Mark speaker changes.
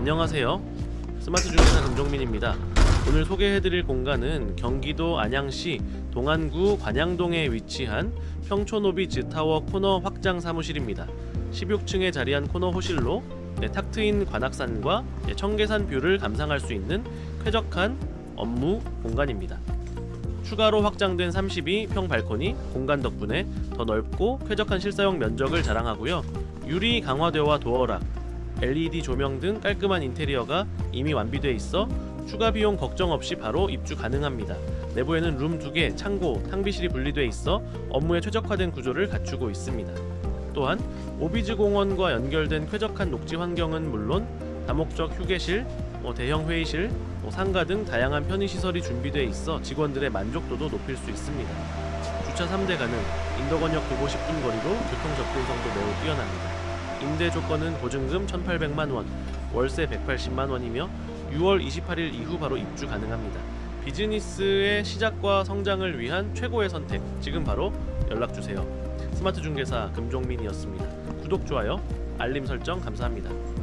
Speaker 1: 안녕하세요. 스마트 중개사 금종민입니다. 오늘 소개해드릴 공간은 경기도 안양시 동안구 관양동에 위치한 평촌오비즈 타워 코너 확장 사무실입니다. 16층에 자리한 코너 호실로 네, 탁 트인 관악산과 네, 청계산 뷰를 감상할 수 있는 쾌적한 업무 공간입니다. 추가로 확장된 32평 발코니 공간 덕분에 더 넓고 쾌적한 실사용 면적을 자랑하고요. 유리 강화대와 도어락, LED 조명 등 깔끔한 인테리어가 이미 완비돼 있어 추가 비용 걱정 없이 바로 입주 가능합니다. 내부에는 룸 2개, 창고, 탕비실이 분리돼 있어 업무에 최적화된 구조를 갖추고 있습니다. 또한 오비즈 공원과 연결된 쾌적한 녹지 환경은 물론 다목적 휴게실, 뭐 대형 회의실, 뭐 상가 등 다양한 편의 시설이 준비돼 있어 직원들의 만족도도 높일 수 있습니다. 주차 3대 가능, 인덕원역 도보 10분 거리로 교통 접근성도 매우 뛰어납니다. 임대 조건은 보증금 1,800만 원, 월세 180만 원이며 6월 28일 이후 바로 입주 가능합니다. 비즈니스의 시작과 성장을 위한 최고의 선택. 지금 바로 연락 주세요. 스마트 중개사 금종민이었습니다. 구독 좋아요, 알림 설정 감사합니다.